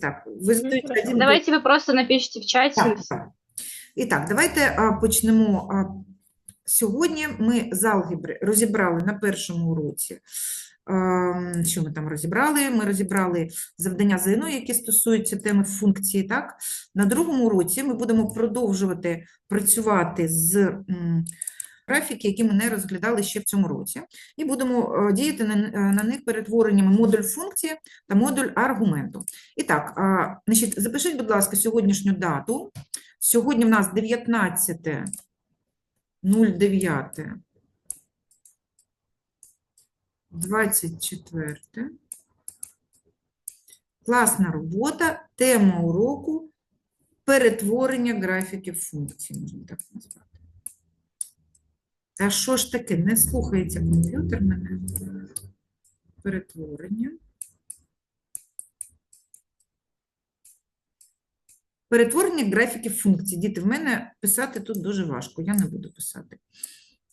Так, ви задаєте один Давайте вы просто напишите в чате. Так, так. І так, давайте а, почнемо. А, Сьогодні ми з алгебри розібрали на першому уроці. ем, Що ми там розібрали? Ми розібрали завдання ЗНО, які стосуються теми функції. Так? На другому уроці ми будемо продовжувати працювати з м, графіки, які ми не розглядали ще в цьому році, і будемо е, діяти на, е, на них перетвореннями модуль функції та модуль аргументу. І так, значить, запишіть, будь ласка, сьогоднішню дату. Сьогодні в нас 19.09. 24. Класна робота. Тема уроку перетворення графіків функцій, можна так назвати. Та що ж таке? Не слухається комп'ютер мене. Перетворення. Перетворення графіків функцій. Діти, в мене писати тут дуже важко, я не буду писати.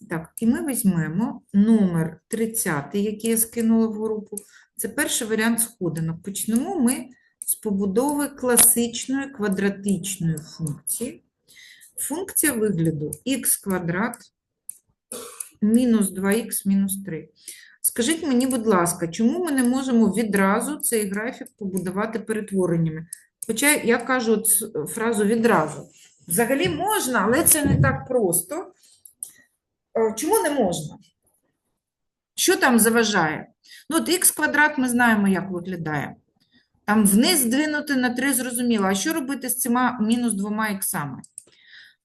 Так, і ми візьмемо номер 30, який я скинула в групу. Це перший варіант сходинок. Почнемо ми з побудови класичної квадратичної функції. Функція вигляду х квадрат мінус 2х мінус 3. Скажіть мені, будь ласка, чому ми не можемо відразу цей графік побудувати перетвореннями? Хоча я кажу фразу відразу. Взагалі можна, але це не так просто. Е, Чому не можна? Що там заважає? Ну, от х квадрат ми знаємо, як виглядає. Там вниз здвинути на 3 зрозуміло. А що робити з цими мінус двома іксами?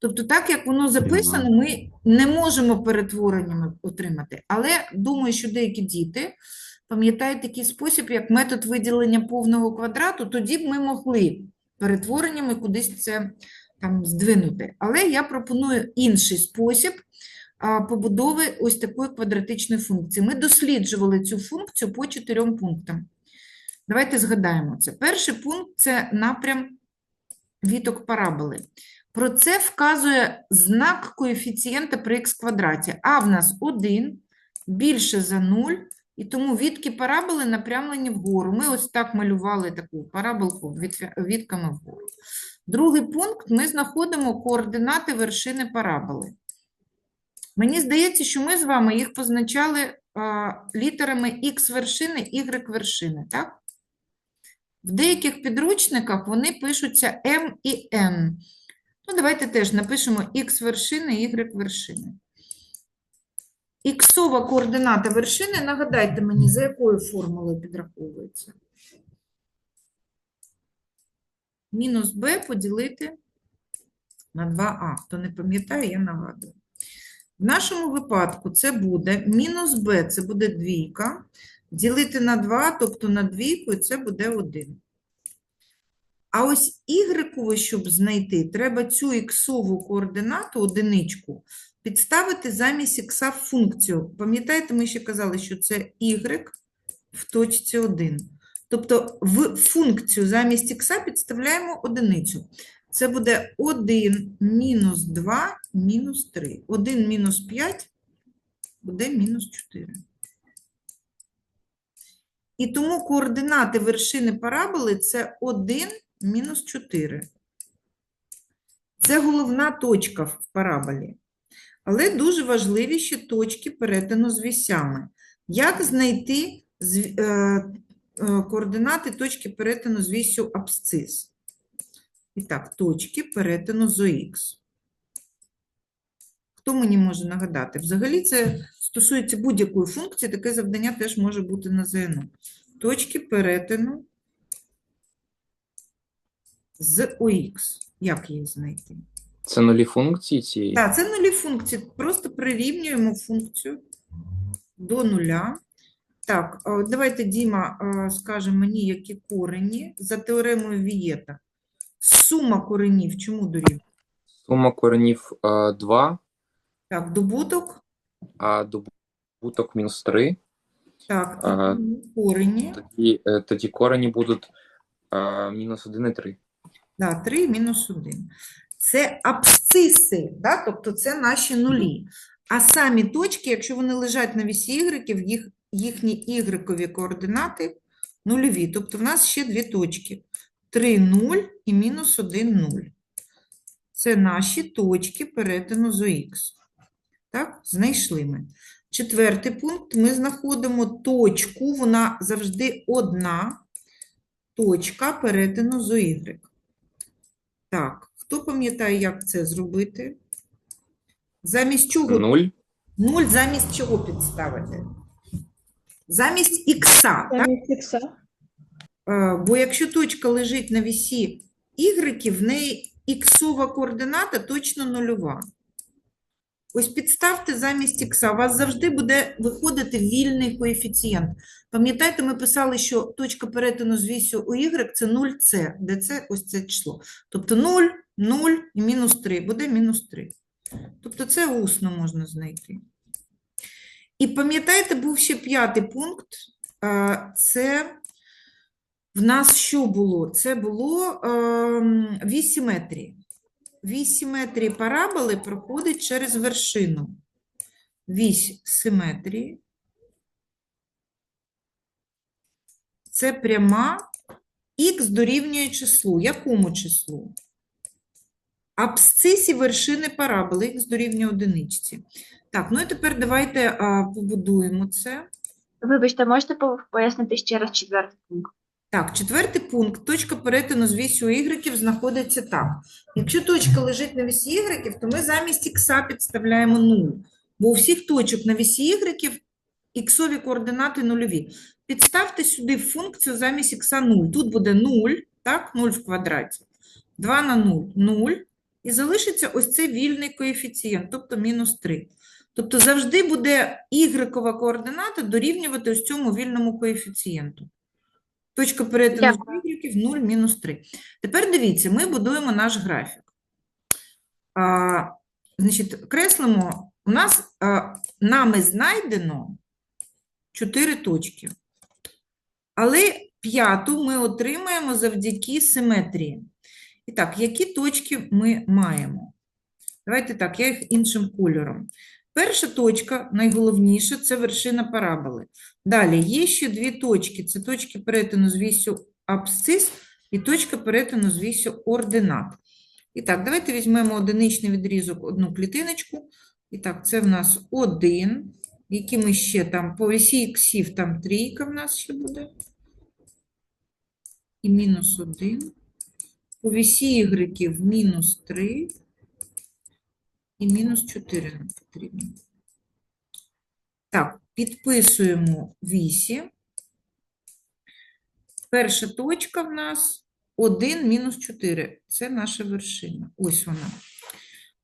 Тобто, так як воно записано, ми не можемо перетвореннями отримати. Але думаю, що деякі діти пам'ятають такий спосіб, як метод виділення повного квадрату, тоді б ми могли перетвореннями кудись це там здвинути. Але я пропоную інший спосіб побудови ось такої квадратичної функції. Ми досліджували цю функцію по чотирьом пунктам. Давайте згадаємо це. Перший пункт це напрям віток параболи. Про це вказує знак коефіцієнта при х квадраті. А в нас 1 більше за 0, і тому відки параболи напрямлені вгору. Ми ось так малювали таку параболку відками вгору. Другий пункт ми знаходимо координати вершини параболи. Мені здається, що ми з вами їх позначали а, літерами х вершини, y вершини, так? В деяких підручниках вони пишуться m і n. Ну, давайте теж напишемо х вершини, y вершини. Іксова координата вершини, нагадайте мені, за якою формулою підраховується? Мінус b поділити на 2а. Хто не пам'ятає, я нагадую. В нашому випадку це буде мінус b, це буде двійка, ділити на 2, тобто на двійку, і це буде 1. А ось y, щоб знайти, треба цю іксову координату, одиничку, підставити замість в функцію. Пам'ятаєте, ми ще казали, що це y в точці 1. Тобто в функцію замість х підставляємо одиницю. Це буде 1 мінус 2 мінус 3. 1 мінус 5 буде мінус 4. І тому координати вершини параболи – це 1 мінус 4. Це головна точка в параболі. Але дуже важливі ще точки перетину з вісями. Як знайти е, е, координати точки перетину з вісю абсцис? І так, точки перетину з ОХ. Хто мені може нагадати? Взагалі це стосується будь-якої функції, таке завдання теж може бути на ЗНО. Точки перетину з ОХ. Як їх знайти? Це нулі функції цієї? Так, це нулі функції. Просто прирівнюємо функцію до нуля. Так, давайте, Діма, а, скаже мені, які корені за теоремою Вієта. Сума коренів чому дорівнює? Сума коренів 2, Так, добуток. а добуток мінус 3. Так, тому корені. Тоді, е, тоді корені будуть е, мінус 1 і 3. Да, 3 мінус 1. Це абсциси, да? тобто це наші нулі. А самі точки, якщо вони лежать на вісі ігреків, їх, їхні ігрекові координати нульові. Тобто в нас ще дві точки. 3, 0 і мінус 1, 0. Це наші точки перетину з ОХ. Так, знайшли ми. Четвертий пункт. Ми знаходимо точку, вона завжди одна точка перетину з OY. Так, хто пам'ятає, як це зробити? Замість чого? 0. 0 замість чого підставити? Замість ікса, так? Замість ікса. Е, Бо якщо точка лежить на вісі Y, в неї іксова координата точно нульова. Ось підставте замість ікса. У вас завжди буде виходити вільний коефіцієнт. Пам'ятаєте, ми писали, що точка перетину з вісю у Y – це 0С, де це ось це число. Тобто 0, 0 і мінус 3 буде мінус 3. Тобто це усно можна знайти. І пам'ятаєте, був ще п'ятий пункт. Це в нас що було? Це було ем, вісь симетрії. Параболи проходить через вершину. Вісь симетрії. Це пряма х дорівнює числу. Якому числу? Абсцисі вершини параболи х дорівнює одиничці. Так, ну і тепер давайте а, побудуємо це. Вибачте, можете пояснити ще раз четвертий пункт? Так, четвертий пункт. Точка перетину з вісю Y знаходиться так. Якщо точка лежить на вісі Y, то ми замість х підставляємо 0. Бо у всіх точок на вісі Y іксові координати нульові. Підставте сюди функцію замість х 0. Тут буде 0, так, 0 в квадраті. 2 на 0 – 0. І залишиться ось цей вільний коефіцієнт, тобто мінус 3. Тобто завжди буде y координата дорівнювати ось цьому вільному коефіцієнту. Точка перетину y 0, мінус 3. Тепер дивіться, ми будуємо наш графік. А, значить, креслимо, у нас а, нами знайдено 4 точки. Але п'яту ми отримаємо завдяки симетрії. І так, які точки ми маємо? Давайте так, я їх іншим кольором. Перша точка, найголовніша, це вершина параболи. Далі є ще дві точки. Це точки перетину з вісю абсцис і точка перетину з ординат. І так, давайте візьмемо одиничний відрізок, одну клітиночку. І так, це в нас один. Які ми ще там, по вісі іксів там трійка в нас ще буде. І мінус один. По вісі ігреків мінус 3 і мінус 4 нам потрібно. Так, підписуємо вісі. Перша точка в нас 1 мінус 4. Це наша вершина. Ось вона.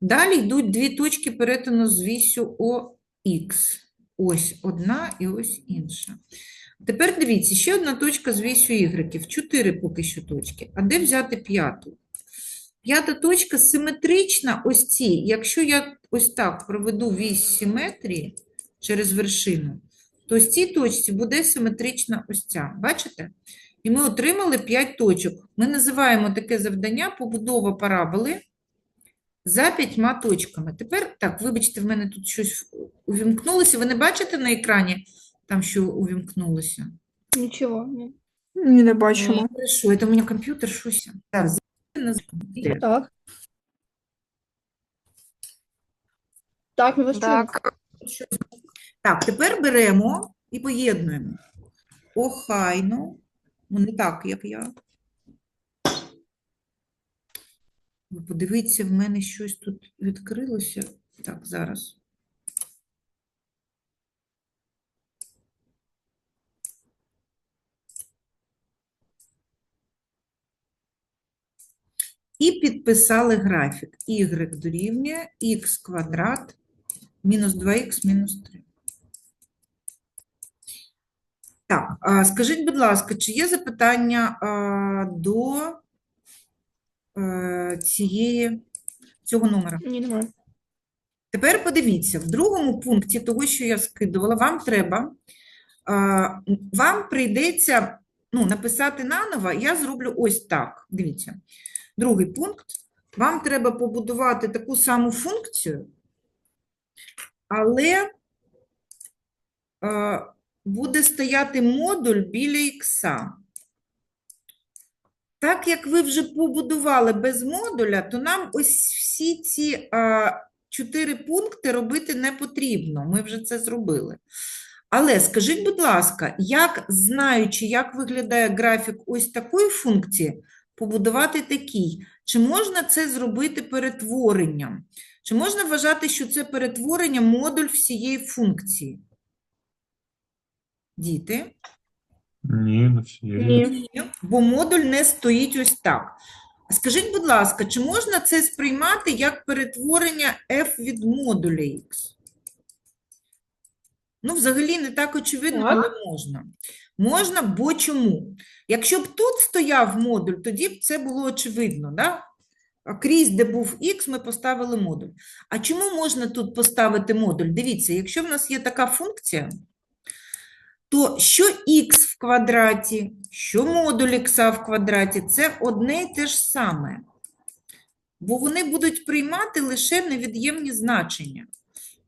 Далі йдуть дві точки перетину з вісю ОХ. Ось одна і ось інша. Тепер дивіться, ще одна точка з вісю ігреків. Чотири поки що точки. А де взяти п'яту? П'ята точка симетрична ось ці. Якщо я ось так проведу вісь симетрії через вершину, то ось цій точці буде симетрична ось ця. Бачите? І ми отримали 5 точок. Ми називаємо таке завдання побудова параболи за п'ятьма точками. Тепер, так, вибачте, в мене тут щось увімкнулося. Ви не бачите на екрані там, що увімкнулося? Нічого. Ні. Ні, не бачимо. Хорошо, это у меня компьютер, шуся. Так, Так. Так, ми вас чуємо. Так, Так, тепер беремо і поєднуємо. Охайно. Ну, не так, як я. Ви подивіться, в мене щось тут відкрилося. Так, зараз. І підписали графік. Y дорівнює х квадрат мінус 2х мінус 3. Так, скажіть, будь ласка, чи є запитання до е, цієї, цього номера? Ні, немає. Тепер подивіться, в другому пункті того, що я скидувала, вам треба, вам прийдеться ну, написати наново, я зроблю ось так. Дивіться. Другий пункт. Вам треба побудувати таку саму функцію, але е, буде стояти модуль біля ікса. Так як ви вже побудували без модуля, то нам ось всі ці а, чотири пункти робити не потрібно. Ми вже це зробили. Але скажіть, будь ласка, як, знаючи, як виглядає графік ось такої функції, побудувати такий? Чи можна це зробити перетворенням? Чи можна вважати, що це перетворення модуль всієї функції? Діти? Ні, не всієї. Ні. Бо модуль не стоїть ось так. Скажіть, будь ласка, чи можна це сприймати як перетворення f від модуля x? Ну, взагалі не так очевидно, Так. але можна. Можна, бо чому? Якщо б тут стояв модуль, тоді б це було очевидно, да? Крізь, де був x, ми поставили модуль. А чому можна тут поставити модуль? Дивіться, якщо в нас є така функція, то що х в квадраті, що модуль х в квадраті – це одне і те ж саме. Бо вони будуть приймати лише невід'ємні значення.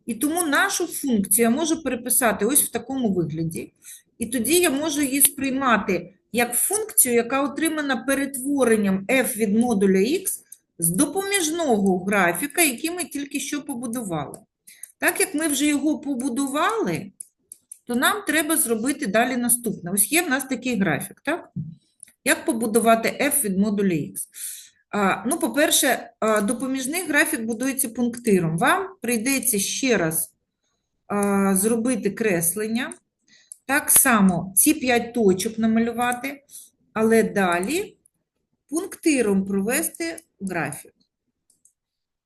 І тому нашу функцію я можу переписати ось в такому вигляді. І тоді я можу її сприймати як функцію, яка отримана перетворенням f від модуля x з допоміжного графіка, який ми тільки що побудували. Так як ми вже його побудували, то нам треба зробити далі наступне. Ось є в нас такий графік, так? Як побудувати f від модуля x? А, ну, по-перше, допоміжний графік будується пунктиром. Вам прийдеться ще раз а, зробити креслення. Так само ці 5 точок намалювати, але далі пунктиром провести графік.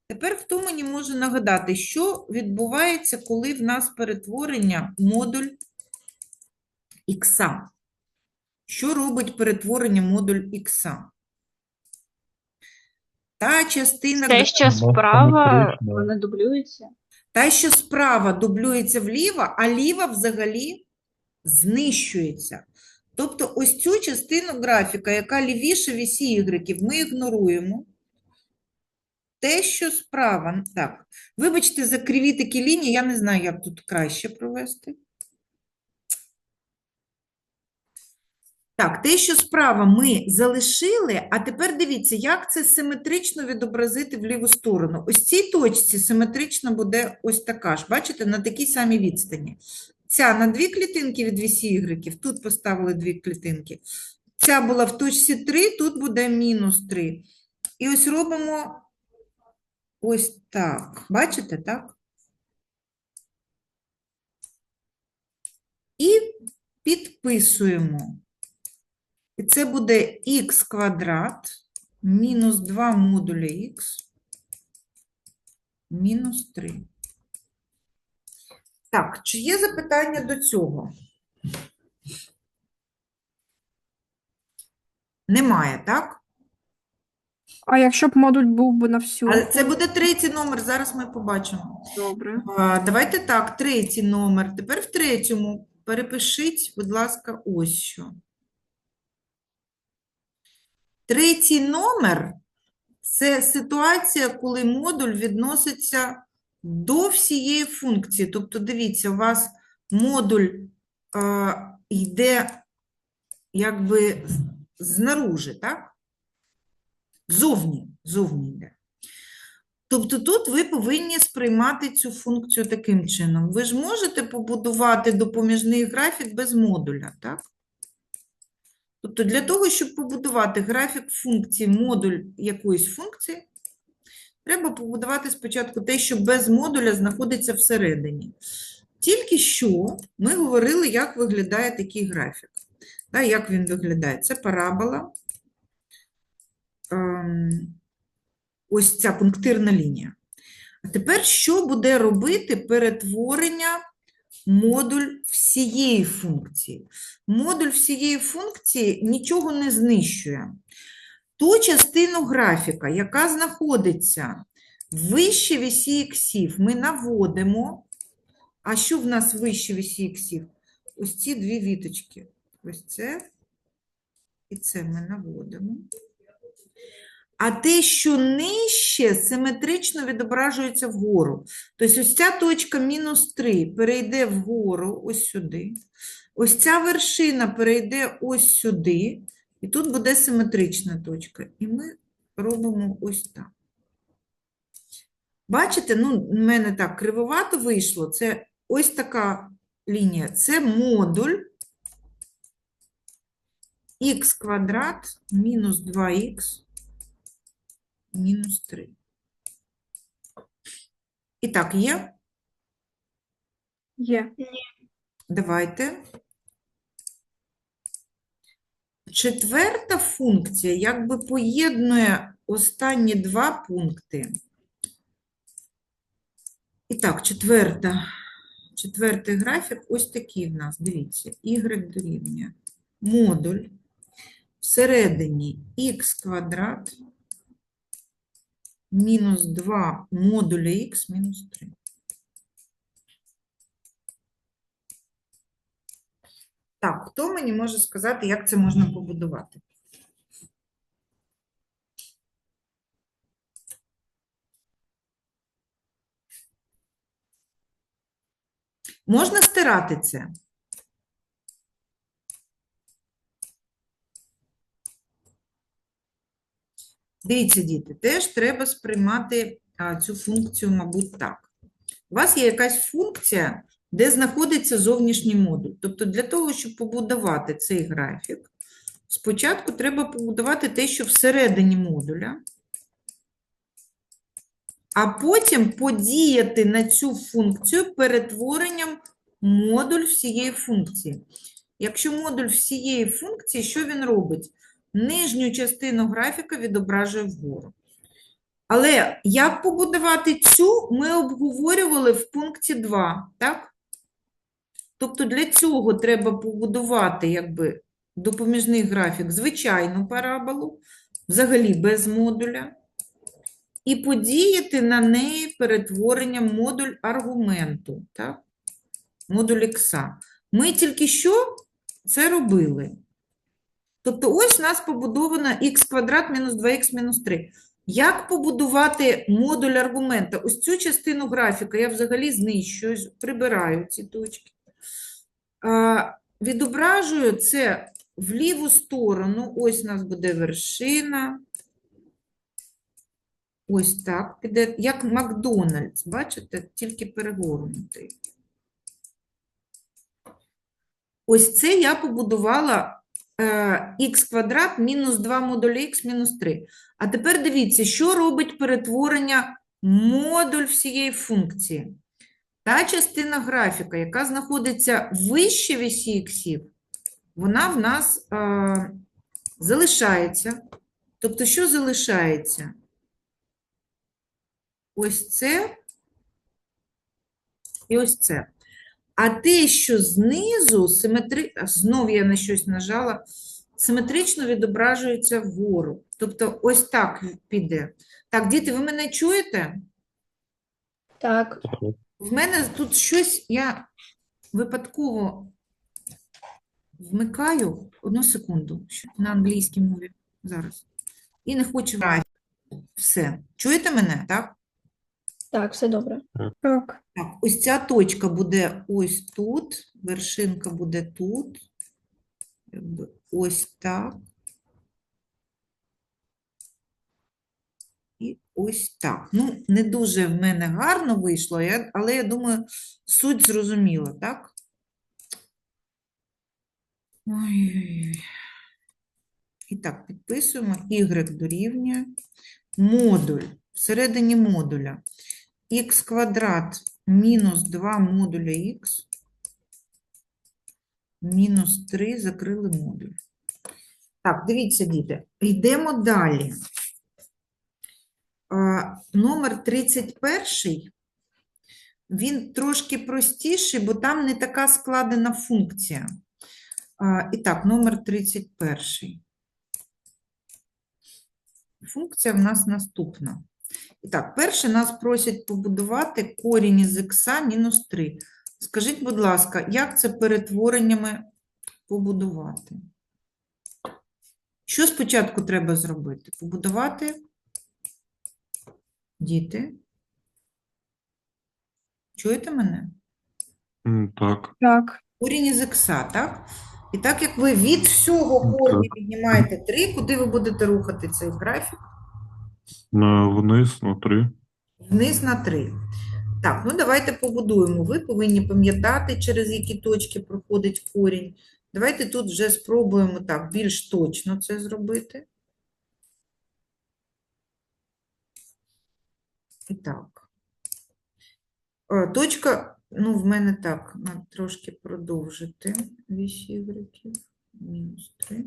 Тепер хто мені може нагадати, що відбувається, коли в нас перетворення модуль х? Що робить перетворення модуль х? Та частина, Те, що справа, симетрично. вони дублюються. та, що справа дублюється вліво, а ліва взагалі знищується. Тобто ось цю частину графіка, яка лівіше вісі ігреків, ми ігноруємо. Те, що справа, так, вибачте за криві такі лінії, я не знаю, як тут краще провести. Так, те, що справа ми залишили, а тепер дивіться, як це симетрично відобразити в ліву сторону. Ось цій точці симетрично буде ось така ж, бачите, на такій самій відстані. Ця на дві клітинки від вісі ігреків, тут поставили дві клітинки. Ця була в точці 3, тут буде мінус 3. І ось робимо ось так. Бачите, так? І підписуємо. І це буде х квадрат мінус 2 модуля х мінус 3. Так, чи є запитання до цього? Немає, так? А якщо б модуль був би на всю? Але це буде третій номер, зараз ми побачимо. Добре. А, Давайте так, третій номер. Тепер в третьому перепишіть, будь ласка, ось що. Третій номер – це ситуація, коли модуль відноситься до всієї функції. Тобто, дивіться, у вас модуль а, йде якби знаружи, так? Зовні, зовні йде. Тобто тут ви повинні сприймати цю функцію таким чином. Ви ж можете побудувати допоміжний графік без модуля, так? Тобто для того, щоб побудувати графік функції, модуль якоїсь функції, треба побудувати спочатку те, що без модуля знаходиться всередині. Тільки що ми говорили, як виглядає такий графік. Да, як він виглядає? Це парабола. Ем, ось ця пунктирна лінія. А тепер що буде робити перетворення модуль всієї функції? Модуль всієї функції нічого не знищує. Ту частину графіка, яка знаходиться вище вісі іксів, ми наводимо. А що в нас вище вісі іксів? Ось ці дві віточки. Ось це і це ми наводимо. А те, що нижче, симетрично відображується вгору. Тобто ось ця точка мінус 3 перейде вгору, ось сюди. Ось ця вершина перейде ось сюди. І тут буде симетрична точка. І ми робимо ось так. Бачите, ну, в мене так кривовато вийшло. Це ось така лінія. Це модуль х квадрат мінус 2х мінус 3. І так, є? Є. Давайте. Четверта функція якби поєднує останні два пункти. І так, четверта. Четвертий графік ось такий в нас. Дивіться, y дорівнює модуль всередині х квадрат мінус 2 модуля х мінус 3. Так, хто мені може сказати, як це можна побудувати? Можна стирати це? Дивіться, діти, теж треба сприймати цю функцію, мабуть, так. У вас є якась функція, де знаходиться зовнішній модуль. Тобто для того, щоб побудувати цей графік, спочатку треба побудувати те, що всередині модуля, а потім подіяти на цю функцію перетворенням модуль всієї функції. Якщо модуль всієї функції, що він робить? Нижню частину графіка відображує вгору. Але як побудувати цю, ми обговорювали в пункті 2, так? Тобто для цього треба побудувати якби допоміжний графік, звичайну параболу, взагалі без модуля, і подіяти на неї перетворенням модуль аргументу, так? Модуль ікса. Ми тільки що це робили. Тобто ось у нас побудовано х квадрат мінус 2х мінус 3. Як побудувати модуль аргумента? Ось цю частину графіка я взагалі знищую, прибираю ці точки. А, Відображую це в ліву сторону. Ось у нас буде вершина. Ось так піде, як Макдональдс, бачите, тільки перегорнутий. Ось це я побудувала х квадрат мінус 2 модуль х мінус 3. А тепер дивіться, що робить перетворення модуль всієї функції. Та частина графіка, яка знаходиться вище вісі іксів, вона в нас е, залишається. Тобто, що залишається? Ось це і ось це. А те, що знизу, симетри... знов я на щось нажала, симетрично відображується вгору. Тобто ось так піде. Так, діти, ви мене чуєте? Так. В мене тут щось, я випадково вмикаю одну секунду що- на англійській мові зараз. І не хочу грати. Все. Чуєте мене, так? Так, все добре. Так. Так, ось ця точка буде ось тут, вершинка буде тут, якби ось так. І ось так. Ну, не дуже в мене гарно вийшло, але я думаю, суть зрозуміла, так? Ой-ой-ой. І так, підписуємо y дорівнює модуль, всередині модуля х квадрат мінус 2 модуля х мінус 3 закрили модуль. Так, дивіться, діти, йдемо далі. Номер 31, він трошки простіший, бо там не така складена функція. І так, номер 31. Функція в нас наступна. І так, перше нас просять побудувати корінь із х мінус 3. Скажіть, будь ласка, як це перетвореннями побудувати? Що спочатку треба зробити? Побудувати діти. Чуєте мене? М, Так. Так. Корінь із х, так? І так як ви від всього корня віднімаєте 3, куди ви будете рухати цей графік? На вниз на 3. Вниз на 3. Так, ну давайте побудуємо. Ви повинні пам'ятати, через які точки проходить корінь. Давайте тут вже спробуємо так більш точно це зробити. Так. Е, Точка, ну, в мене так, надо трошки продовжити вісь ігреків. Мінус 3.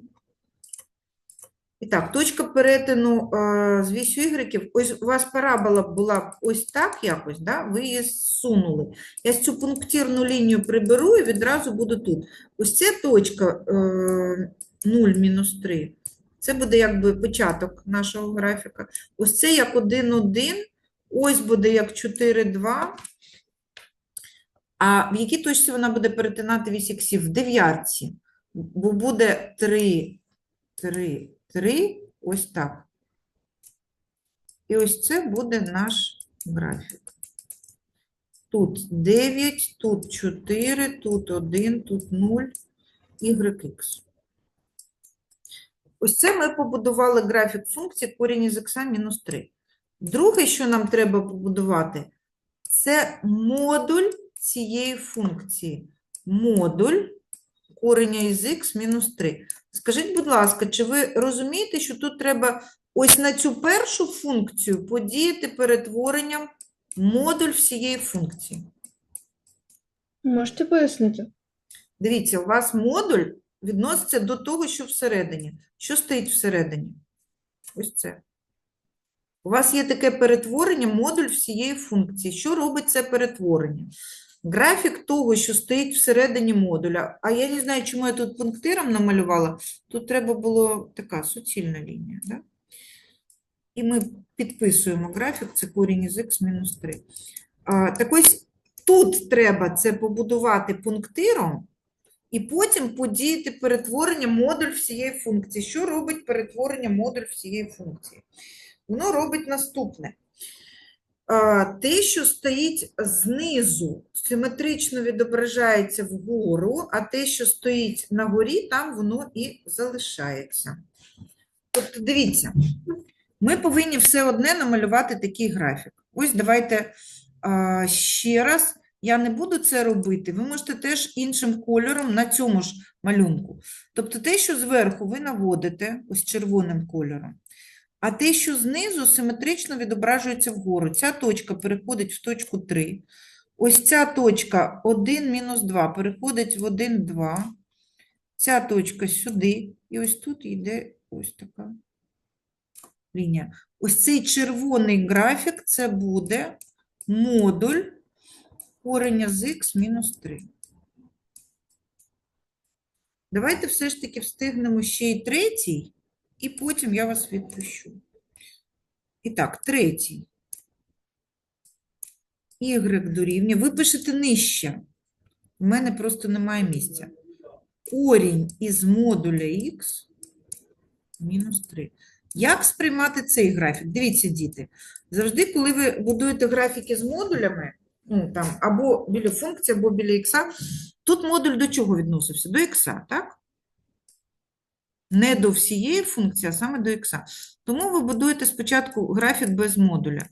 І так, точка перетину е, з вісю ігреків, ось у вас парабола була б ось так якось, да? ви її зсунули. Я цю пунктирну лінію приберу і відразу буду тут. Ось ця точка е, 0 мінус 3. Це буде якби початок нашого графіка. Ось це як 1, 1, ось буде як 4, 2. А в якій точці вона буде перетинати вісь іксів? В дев'ятці. Бо буде 3, 3, 3, ось так. І ось це буде наш графік. Тут 9, тут 4, тут 1, тут 0, YX. Ось це ми побудували графік функції корінь із х мінус 3. Друге, що нам треба побудувати, це модуль цієї функції. Модуль кореня із х мінус 3. Скажіть, будь ласка, чи ви розумієте, що тут треба ось на цю першу функцію подіяти перетворенням модуль всієї функції? Можете пояснити? Дивіться, у вас модуль відноситься до того, що всередині. Що стоїть всередині? Ось це. У вас є таке перетворення, модуль всієї функції. Що робить це перетворення? Графік того, що стоїть всередині модуля. А я не знаю, чому я тут пунктиром намалювала. Тут треба було така суцільна лінія. Да? І ми підписуємо графік, це корінь із х мінус 3. А, так ось тут треба це побудувати пунктиром, і потім подіяти перетворення модуль всієї функції. Що робить перетворення модуль всієї функції? Воно робить наступне. Те, що стоїть знизу, симетрично відображається вгору, а те, що стоїть на горі, там воно і залишається. Тобто, дивіться, ми повинні все одне намалювати такий графік. Ось давайте ще раз. Я не буду це робити, ви можете теж іншим кольором на цьому ж малюнку. Тобто те, що зверху ви наводите ось червоним кольором, а те, що знизу симетрично відображується вгору. Ця точка переходить в точку 3. Ось ця точка 1 мінус 2 переходить в 1, 2. Ця точка сюди. І ось тут йде ось така лінія. Ось цей червоний графік – це буде модуль кореня з х мінус 3. Давайте все ж таки встигнемо ще й третій, і потім я вас відпущу. І так, третій. Y дорівнює. Ви пишете нижче. У мене просто немає місця. Корінь із модуля х мінус 3. Як сприймати цей графік? Дивіться, діти. Завжди, коли ви будуєте графіки з модулями, ну, там, або біля функції, або біля х, тут модуль до чого відносився? До х, так? Не до всієї функції, а саме до х. Тому ви будуєте спочатку графік без модуля.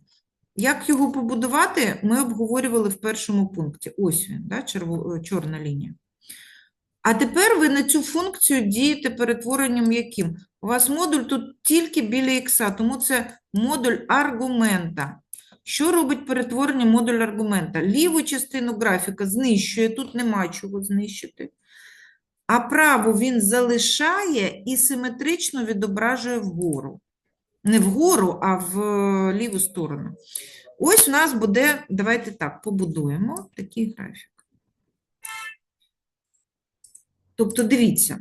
Як його побудувати, ми обговорювали в першому пункті. Ось він, да, чорна лінія. А тепер ви на цю функцію дієте перетворенням яким? У вас модуль тут тільки біля х, тому це модуль аргумента. Що робить перетворення модуль аргумента? Ліву частину графіка знищує, тут нема чого знищити. А праву він залишає і симетрично відображує вгору. Не вгору, а в е, ліву сторону. Ось у нас буде, давайте так, побудуємо такий графік. Тобто, дивіться,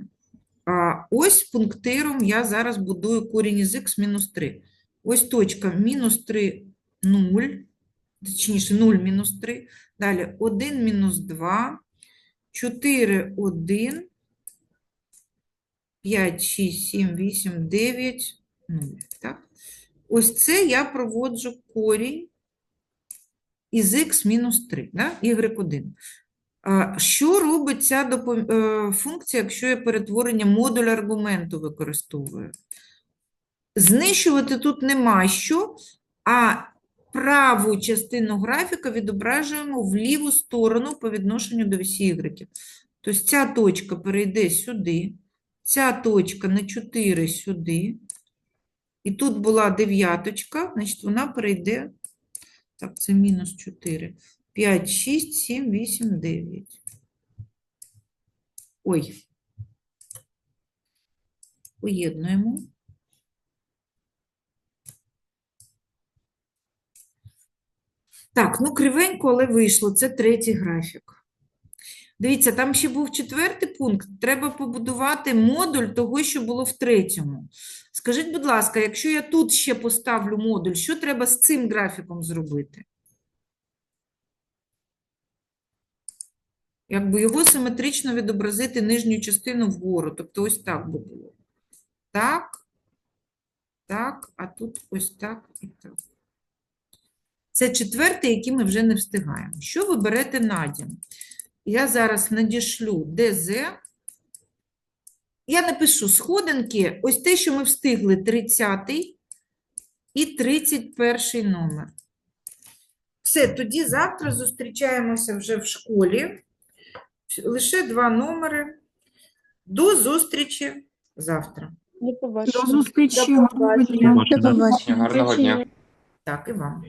ось пунктиром я зараз будую корінь із х мінус 3. Ось точка мінус 3, 0, точніше 0 мінус 3. Далі 1 мінус 2, 4, 1, 5, 6, 7, 8, 9, 0. Так? Ось це я проводжу корінь із х мінус 3, да? y1. Що робить ця допом- е, функція, якщо я перетворення модуля аргументу використовую? Знищувати тут нема що, а праву частину графіка відображуємо в ліву сторону по відношенню до осі Y. Тобто ця точка перейде сюди, ця точка на 4 сюди, і тут була дев'яточка, значить вона перейде, так, це мінус 4, 5, 6, 7, 8, 9. Ой. Поєднуємо. Так, ну кривенько, але вийшло. Це третій графік. Дивіться, там ще був четвертий пункт. Треба побудувати модуль того, що було в третьому. Скажіть, будь ласка, якщо я тут ще поставлю модуль, що треба з цим графіком зробити? Якби його симетрично відобразити нижню частину вгору. Тобто ось так би було. Так, так, а тут ось так і так. Це четвертий, який ми вже не встигаємо. Що ви берете на дім? Я зараз надішлю ДЗ. Я напишу сходинки, ось те, що ми встигли, 30 і 31 номер. Все, тоді завтра зустрічаємося вже в школі. Лише два номери. До зустрічі завтра. До До побачення. зустрічі. До побачення. До побачення. Гарного дня. Так, і вам.